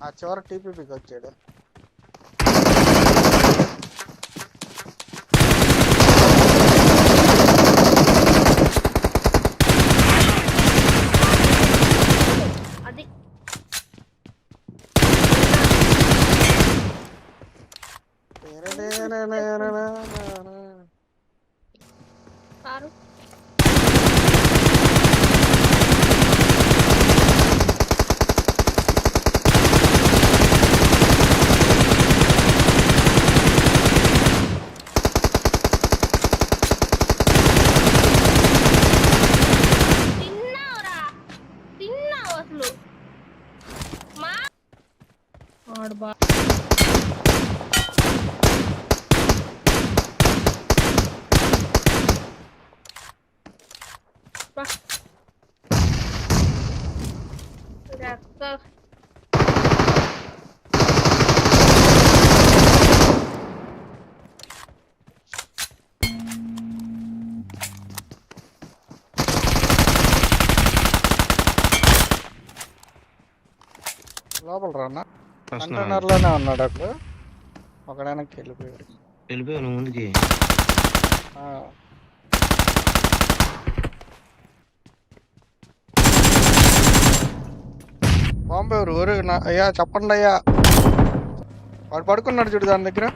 ఆ చివరి టీపీపీకి వచ్చాడు. Hard bak. Bak. Bir dakika. லாபல் ராண்ணா కంటైనర్లోనే ఉన్నాడు అక్కడ ఒకడానికి వెళ్ళిపోయాడు. వెళ్ళిపోయావు నువ్వు ముందుకి. బాంబే ఊరు అయ్యా చెప్పండి అయ్యా. వాడు పడుకున్నాడు చూడు దాని దగ్గర.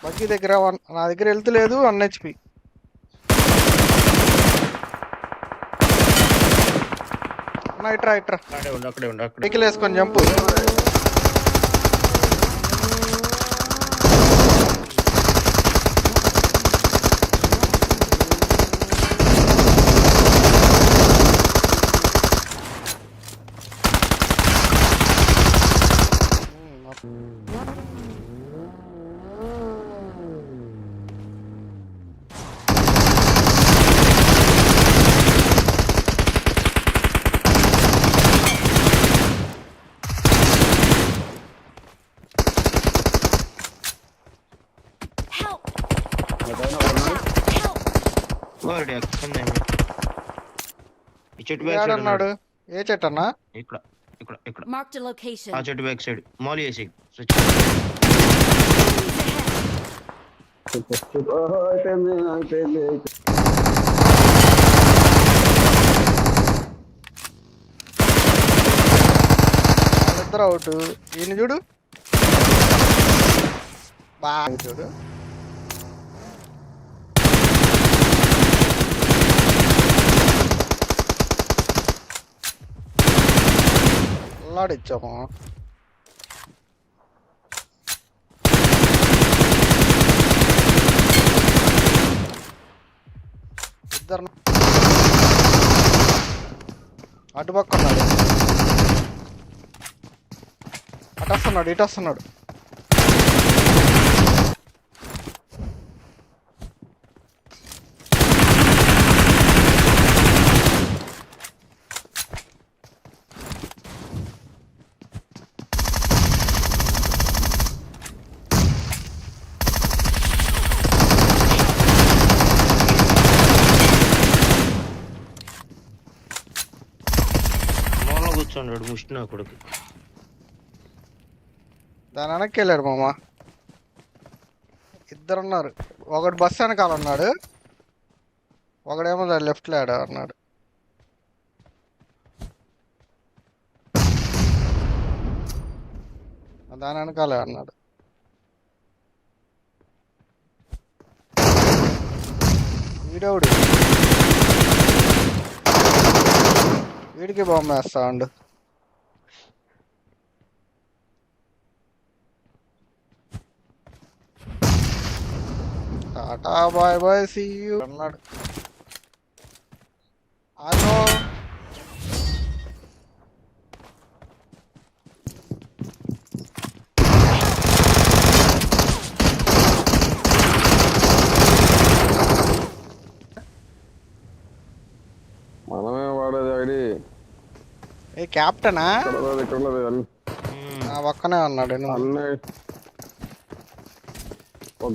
బగ్గి దగ్గర నా దగ్గర వెళ్తలేదు వన్ హెచ్పి ఇట్రా ఇట్రా. అక్కడే ఉండు అక్కడే ఉండు అక్కడే వెహికల్ వేసుకొని జంపు Help! వాడు ఎక్కడ ఈ చెట్టు బ్యాక్ సైడ్ ఉన్నాడు. ఏ చెట్టు అన్నా? ఇక్కడ ఇక్కడ ఇక్కడ. Marked a location. ఆ చెట్టు బ్యాక్ సైడ్. మాలి అయిపోయింది అయిపోయింది వాళ్ళిద్దరు అవుట్. ఈయన చూడు. బాగా చూడు. అల్లాడిచ్చాము ఇద్దరు అటుపక్క ఉన్నాడు అటు వస్తున్నాడు ఉన్నాడు ముష్టి నా కొడుకు. దాని వెనక్కి వెళ్ళాడు మామ. ఇద్దరు ఉన్నారు ఒకడు బస్ వెనకాల ఉన్నాడు. ఒకడేమో దాని లెఫ్ట్ లేడా అన్నాడు దాని వెనకాలే అన్నాడు వీడవుడు వీడికి బాంబేస్తా ఉండు tata bye bye see you అన్నాడు. హలో. మనమే వాడేది ఐడి. ఏ క్యాప్టెనా ఇక్కడ ఉన్నది, ఇక్కడ ఉన్నది. అన్ని- ఉమ్. నా పక్కనే ఉన్నాడు అన్నీ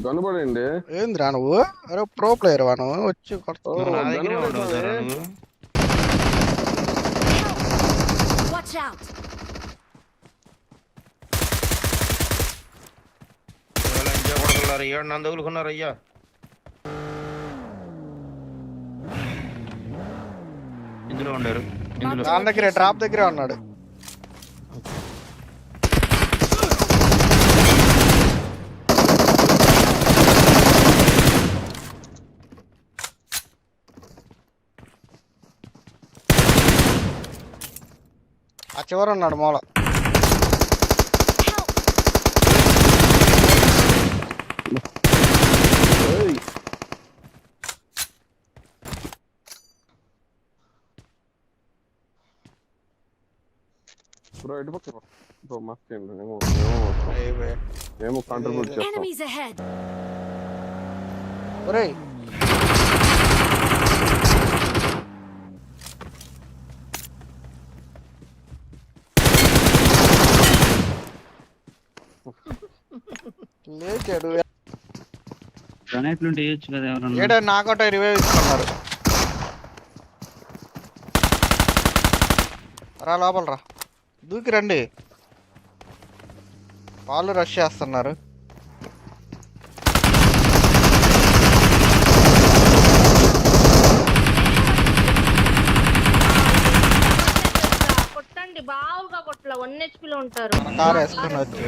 గనుబడండి ఏందిరా నువ్వు అరే ప్రో ప్లేయర్ వాను వచ్చి ఏడు నన్ను తగులుకున్నారు అయ్యా ఇందులో ఉండారు వాళ్ళ దగ్గర డ్రాప్ దగ్గరే ఉన్నాడు ఆ చివర ఉన్నాడు మూల ఏయ్. బ్రో ఎటు పక్క బ్రో మస్త్ ఏం ఏమో ఏమో అయిపోయి. ఏమో కాంట్రిబ్యూట్ చేస్తాం Enemies ahead! ఒరేయ్ లేచాడు గ్రనైట్లు ఉంటే వేయచ్చు కదా ఎవరన్నా. ఏడా నాకోట రివైవ్ ఇస్తున్నారు. రా లోపల రా. దూకి రండి. వాళ్ళు రష్ చేస్తున్నారు. వన్ హెచ్పి లో ఉంటారు కారు వేసుకొని వచ్చి.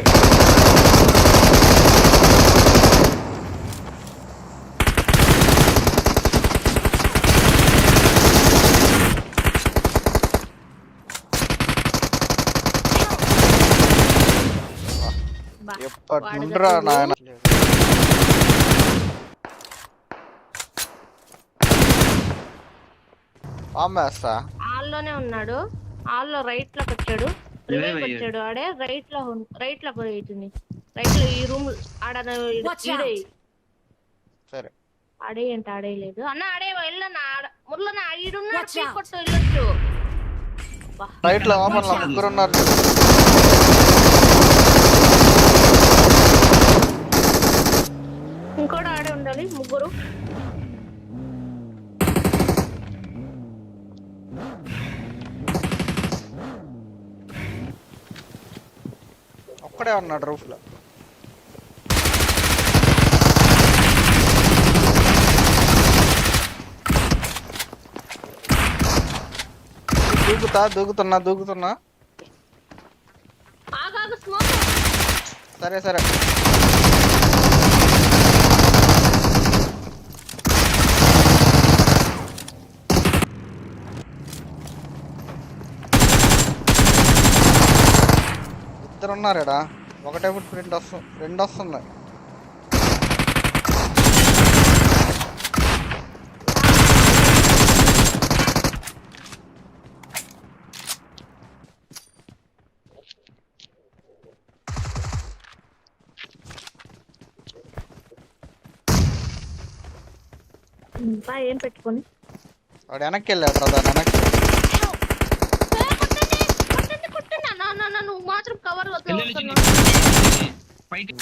నాయన? బాంబేస్తా ఆల్లోనే ఉన్నాడు. ఆల్లో రైట్లోకి వచ్చాడు. రివైవ్. వచ్చాడు ఆడే రైట్లో రైట్లో పోయితుంది రైట్లో ఈ రూమ్ ఆడ. సరే ఆడే ఆడేయలేదు అన్న ఆడే వెళ్ళన్నా ఆడ పీ out. కొట్టు వెళ్ళొచ్చు. రైట్లో ముగ్గురు ఉన్నారు ఇంకోటి ఆడే ఉండాలి ముగ్గురు ఒక్కడే ఉన్నాడు రూఫ్లో దూకుతా దూకుతున్నా దూకుతున్నా. సరే సరే. ఇద్దరు ఉన్నారేడా ఒకటే ఫుట్ ప్రింట్ వస్తుంది రెండు వస్తున్నాయి. బా ఏం పెట్టుకొని? వాడు వెనక్కి వెళ్ళాడు రా దాని వెనక్కి ఏ, కొట్టండి కొట్టండి కొట్టండి అన్న, అన్న, అన్న, నువ్వు మాత్రం కవర్ చిన్ని. పైకి